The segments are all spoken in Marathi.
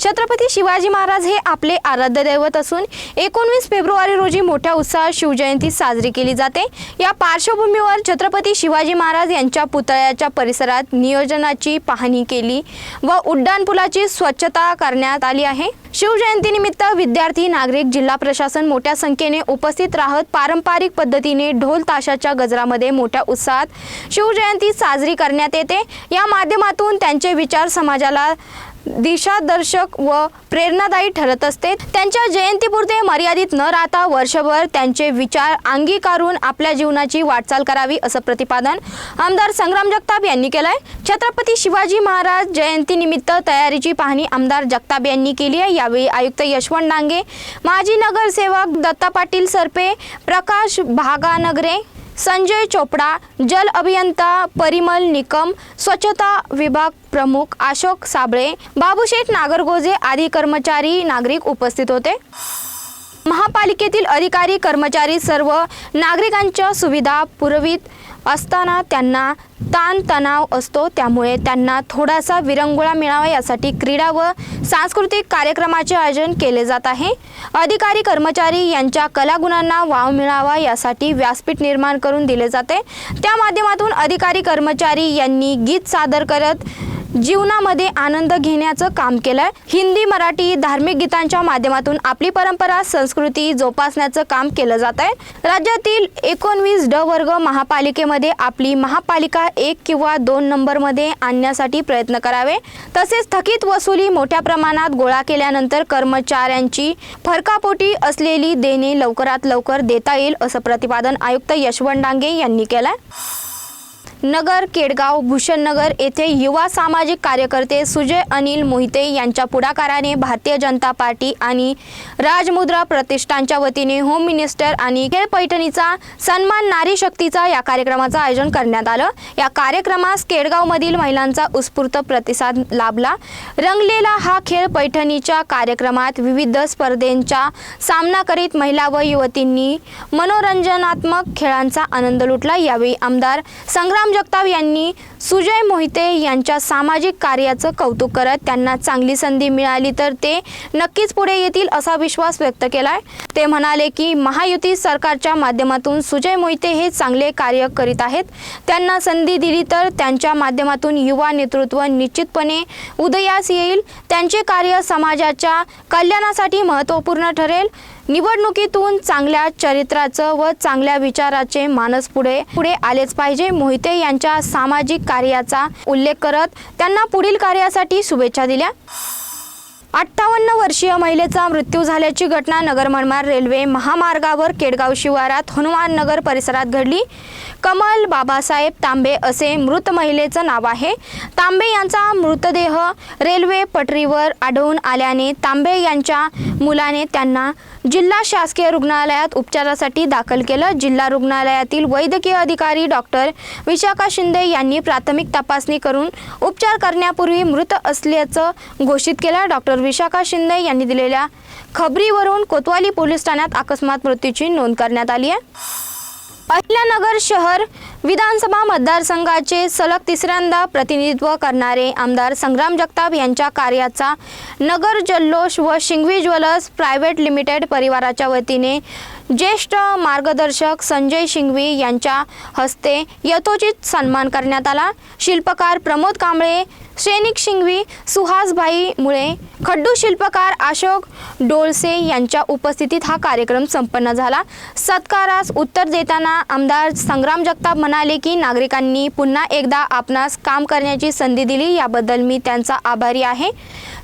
छत्रपती शिवाजी महाराज हे आपले आराध्य दैवत असून एकोणवीस फेब्रुवारी रोजी मोठ्या उत्साहात शिवजयंती साजरी केली जाते. या पार्श्वभूमीवर छत्रपती शिवाजी महाराज यांच्या पुतळ्याच्या परिसरात नियोजनाची पाहणी केली व उड्डाणपुलाची स्वच्छता करण्यात आली आहे. शिवजयंतीनिमित्त विद्यार्थी नागरिक जिल्हा प्रशासन मोठ्या संख्येने उपस्थित राहत पारंपरिक पद्धतीने ढोल ताशाच्या गजरामध्ये मोठ्या उत्साहात शिवजयंती साजरी करण्यात येते. या माध्यमातून त्यांचे विचार समाजाला दिशादर्शक व प्रेरणादायी ठरत असते. त्यांच्या जयंतीपुरते मर्यादित न राहता वर्षभर त्यांचे विचार अंगीकारून आपल्या जीवनाची वाटचाल करावी असं प्रतिपादन आमदार संग्राम जगताप यांनी केलं आहे छत्रपती शिवाजी महाराज जयंतीनिमित्त तयारीची पाहणी आमदार जगताप यांनी केली आहे. यावेळी आयुक्त यशवंत डांगे माजी नगरसेवक दत्ता पाटील सरपे प्रकाश भागानगरे संजय चोपडा जल अभियंता परिमल निकम स्वच्छता विभाग प्रमुख अशोक साबळे बाबूशेठ नागरगोजे आदी कर्मचारी नागरिक उपस्थित होते. महापालिकेतील अधिकारी कर्मचारी सर्व नागरिकांच्या सुविधा पुरवित असताना त्यांना ताणतणाव असतो. त्यामुळे त्यांना थोडासा विरंगुळा मिळावा यासाठी क्रीडा व सांस्कृतिक कार्यक्रमाचे आयोजन केले जात आहे. अधिकारी कर्मचारी यांच्या कलागुणांना वाव मिळावा यासाठी व्यासपीठ निर्माण करून दिले जाते. त्या माध्यमातून अधिकारी कर्मचारी यांनी गीत सादर करत जीवनामध्ये आनंद घेण्याचं काम केलंय. हिंदी मराठी धार्मिक गीतांच्या माध्यमातून आपली परंपरा संस्कृती जोपासण्याचं काम केलं जात आहे राज्यातील एकोणवीस ड वर्ग महापालिकेमध्ये आपली महापालिका एक किंवा दोन नंबरमध्ये आणण्यासाठी प्रयत्न करावे. तसेच थकीत वसुली मोठ्या प्रमाणात गोळा केल्यानंतर कर्मचाऱ्यांची फरकापोटी असलेली देणे लवकरात लवकर देता येईल असं प्रतिपादन आयुक्त यशवंत डांगे यांनी केलंय. नगर केडगाव भूषणनगर येथे युवा सामाजिक कार्यकर्ते सुजय अनिल मोहिते यांच्या पुढाकाराने भारतीय जनता पार्टी आणि राजमुद्रा प्रतिष्ठानच्या वतीने होम मिनिस्टर आणि खेळ पैठणीचा सन्मान नारी शक्तीचा या कार्यक्रमाचं आयोजन करण्यात आलं. या कार्यक्रमास केडगावमधील महिलांचा उत्स्फूर्त प्रतिसाद लाभला. रंगलेला हा खेळ पैठणीच्या कार्यक्रमात विविध स्पर्धेंचा सामना करीत महिला व युवतींनी मनोरंजनात्मक खेळांचा आनंद लुटला. यावेळी आमदार संग्राम जगताप यांनी सुजय मोहिते यांच्या सामाजिक कार्याचं कौतुक करत त्यांना चांगली संधी मिळाली तर ते नक्कीच पुढे येतील असा विश्वास व्यक्त केलाय. ते म्हणाले की महायुती सरकारच्या माध्यमातून सुजय मोहिते हे चांगले कार्य करीत आहेत. त्यांना संधी दिली तर त्यांच्या माध्यमातून युवा नेतृत्व निश्चितपणे उदयास येईल. त्यांचे कार्य समाजाच्या कल्याणासाठी महत्त्वपूर्ण ठरेल. निवडणुकीतून चांगल्या चरित्राचं व चांगल्या विचाराचे मानस पुढे पुढे आलेच पाहिजे मोहिते यांच्या सामाजिक कार्याचा उल्लेख करत त्यांना पुढील कार्यासाठी शुभेच्छा दिल्या. अठ्ठावन्न वर्षीय महिलेचा मृत्यू झाल्याची घटना नगर मनमाड रेल्वे महामार्गावर केडगाव शिवारात हनुमान नगर परिसरात घडली. कमल बाबासाहेब तांबे असे मृत महिलेचं नाव आहे. तांबे यांचा मृतदेह रेल्वे पटरीवर आढळून आल्याने तांबे यांच्या मुलाने त्यांना जिल्हा शासकीय रुग्णालयात उपचारासाठी दाखल केलं. जिल्हा रुग्णालयातील वैद्यकीय अधिकारी डॉक्टर विशाखा शिंदे यांनी प्राथमिक तपासणी करून उपचार करण्यापूर्वी मृत असल्याचं घोषित केलं. डॉक्टर विशाखा शिंदे यांनी दिलेल्या खबरीवरून कोतवाली पोलीस ठाण्यात अकस्मात मृत्यूची नोंद करण्यात आली आहे. अहिल्यानगर शहर विधानसभा मतदारसंघाचे सलग तिसऱ्यांदा प्रतिनिधित्व करणारे आमदार संग्राम जगताप यांच्या कार्याचा नगर जल्लोष व शिंगवी ज्वेलर्स प्रायव्हेट लिमिटेड परिवाराच्या वतीने ज्येष्ठ मार्गदर्शक संजय शिंगवी यांच्या हस्ते यथोचित सन्मान करण्यात आला. शिल्पकार प्रमोद कांबळे सैनिक शिंगवी सुहासभाई मुळे खड्डू शिल्पकार अशोक डोळसे यांच्या उपस्थितीत हा कार्यक्रम संपन्न झाला. सत्कारास उत्तर देताना आमदार संग्राम जगताप म्हणाले की नागरिकांनी पुन्हा एकदा आपणास काम करण्याची संधी दिली याबद्दल मी त्यांचा आभारी आहे.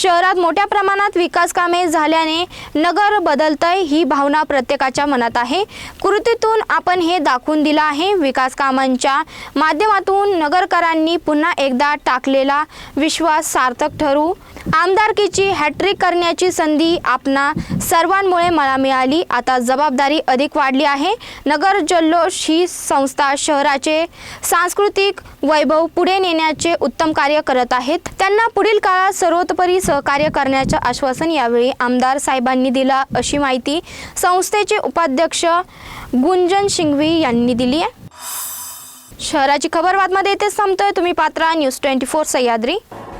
शहरात मोठ्या प्रमाणात विकास कामे झाल्याने नगर बदलतंय ही भावना प्रत्येकाच्या मनात आहे. कृतीतून आपण हे दाखवून दिलं आहे. विकास कामांच्या माध्यमातून नगरकरांनी पुन्हा एकदा टाकलेला विश्वास सार्थक ठरू. आमदारकीची हॅट्रिक करण्याची संधी आपणा सर्वांमुळे मला मिळाली. आता जबाबदारी अधिक वाढली आहे. नगर जल्लोष ही संस्था शहराचे सांस्कृतिक वैभव पुढे नेण्याचे उत्तम कार्य करत आहेत. त्यांना पुढील काळात सर्वोतपरी सहकार्य करण्याचे आश्वासन यावेळी आमदार साहेबांनी दिला अशी माहिती संस्थेचे उपाध्यक्ष गुंजन शिंगवी यांनी दिली आहे. शहराची खबर बातमध्ये इथेच संपतोय. तुम्ही पात्रा न्यूज ट्वेंटी फोर सह्याद्री.